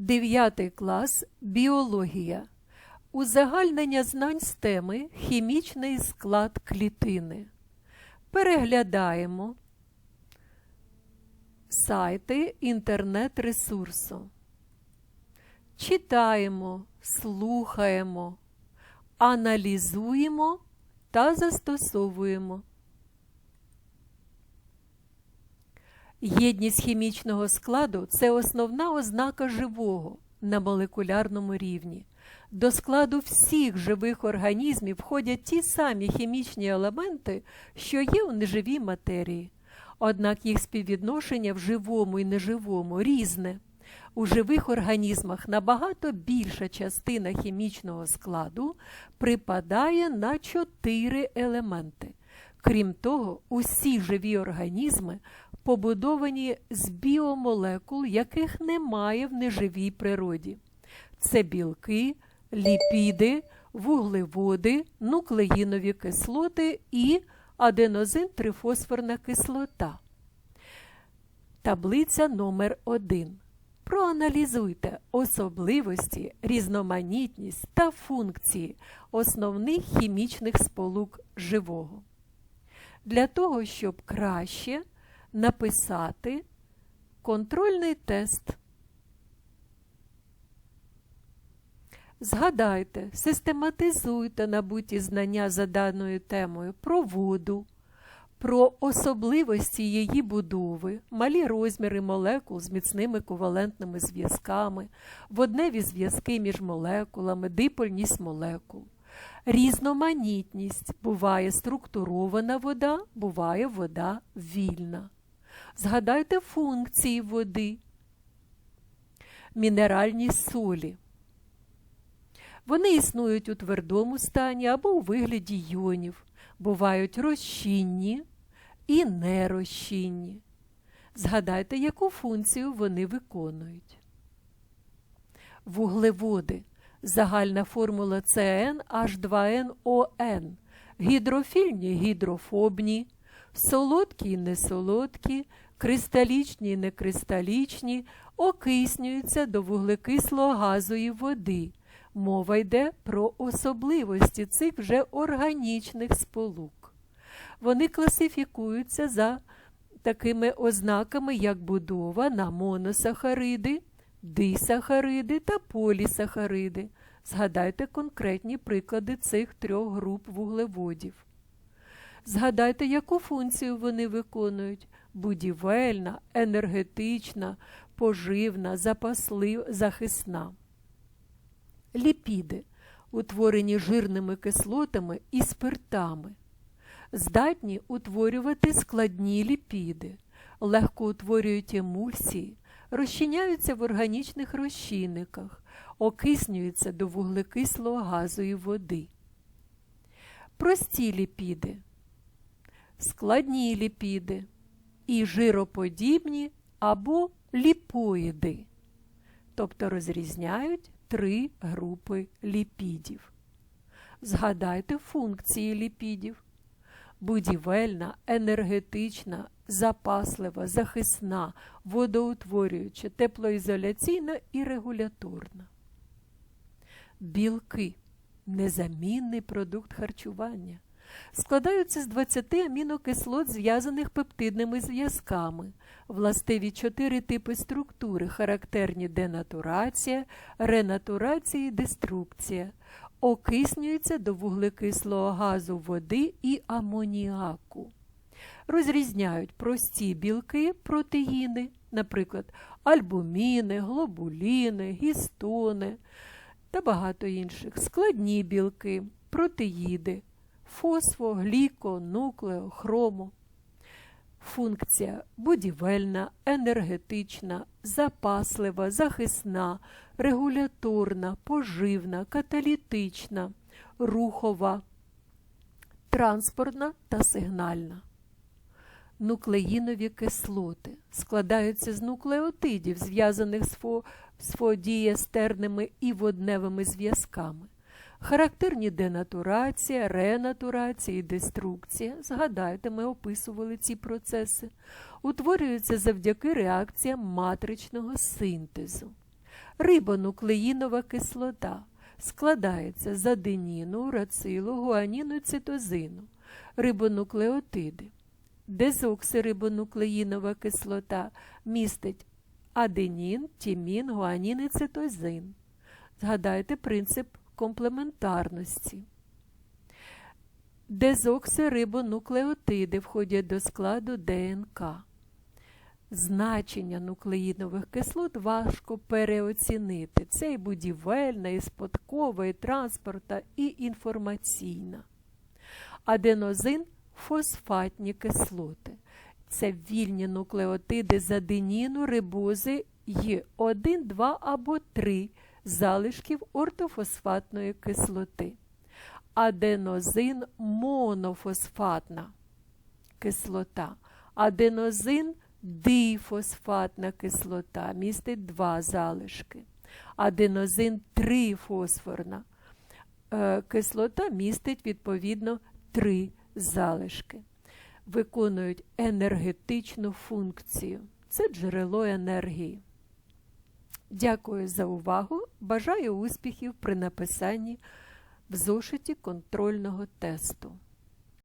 9 клас Біологія. Узагальнення знань з теми Хімічний склад клітини. Переглядаємо сайти інтернет-ресурсу. Читаємо, слухаємо, аналізуємо та застосовуємо. Єдність хімічного складу це основна ознака живого на молекулярному рівні. До складу всіх живих організмів входять ті самі хімічні елементи, що є у неживій матерії. Однак їх співвідношення в живому і неживому різне. У живих організмах набагато більша частина хімічного складу припадає на чотири елементи. Крім того, усі живі організми побудовані з біомолекул, яких немає в неживій природі. Це білки, ліпіди, вуглеводи, нуклеїнові кислоти і аденозин-трифосфорна кислота. Таблиця номер 1 Проаналізуйте особливості, різноманітність та функції основних хімічних сполук живого. Для того, щоб краще написати контрольний тест. Згадайте, систематизуйте набуті знання за даною темою про воду, про особливості її будови, малі розміри молекул з міцними ковалентними зв'язками, водневі зв'язки між молекулами, дипольність молекул. Різноманітність буває структурована вода, буває вода вільна. Згадайте функції води, мінеральні солі. Вони існують у твердому стані або у вигляді йонів, бувають розчинні і нерозчинні. Згадайте, яку функцію вони виконують. Вуглеводи. Загальна формула CnH2nOn. Гідрофільні гідрофобні, солодкі і несолодкі, кристалічні і некристалічні, окиснюються до вуглекисло-газової води. Мова йде про особливості цих вже органічних сполук. Вони класифікуються за такими ознаками, як будова на моносахариди, дисахариди та полісахариди. Згадайте конкретні приклади цих трьох груп вуглеводів. Згадайте, яку функцію вони виконують: будівельна, енергетична, поживна, запаслив, захисна. Ліпіди, утворені жирними кислотами і спиртами, здатні утворювати складні ліпіди, легко утворюють емульсії, розчиняються в органічних розчинниках, окиснюються до вуглекислого газої води. Прості ліпіди, складні ліпіди і жироподібні або ліпоїди, тобто розрізняють три групи ліпідів. Згадайте функції ліпідів: будівельна, енергетична, запаслива, захисна, водоутворююча, теплоізоляційна і регуляторна. Білки незамінний продукт харчування. Складаються з 20 амінокислот, зв'язаних пептидними зв'язками, властиві чотири типи структури, характерні денатурація, ренатурація і деструкція, окиснюються до вуглекислого газу води і амоніаку. Розрізняють прості білки, протеїни, наприклад, альбуміни, глобуліни, гістони та багато інших, складні білки, протеїди, фосфо, гліко, нуклео, хромо. Функція будівельна, енергетична, запаслива, захисна, регуляторна, поживна, каталітична, рухова, транспортна та сигнальна. Нуклеїнові кислоти складаються з нуклеотидів, зв'язаних з фосфодієстерними і водневими зв'язками. Характерні денатурація, ренатурація і деструкція, згадайте, ми описували ці процеси, утворюються завдяки реакціям матричного синтезу. Рибонуклеїнова кислота складається з аденіну, рацилу, гуаніну і цитозину, рибонуклеотиди. Дезоксирибонуклеїнова кислота містить аденін, тімін, гуанін і цитозин. Згадайте принцип комплементарності. Дезоксирибонуклеотиди входять до складу ДНК. Значення нуклеїнових кислот важко переоцінити. Це і будівельна, і спадкова, і транспортна, і інформаційна. Аденозин фосфатні кислоти. Це вільні нуклеотиди з аденіну, рибози й 1, 2 або 3 залишків ортофосфатної кислоти. Аденозин монофосфатна кислота. Аденозин дифосфатна кислота містить два залишки. Аденозин трифосфорна е, кислота містить відповідно три залишки. Виконують енергетичну функцію. Це джерело енергії. Дякую за увагу. Бажаю успіхів при написанні в зошиті контрольного тесту.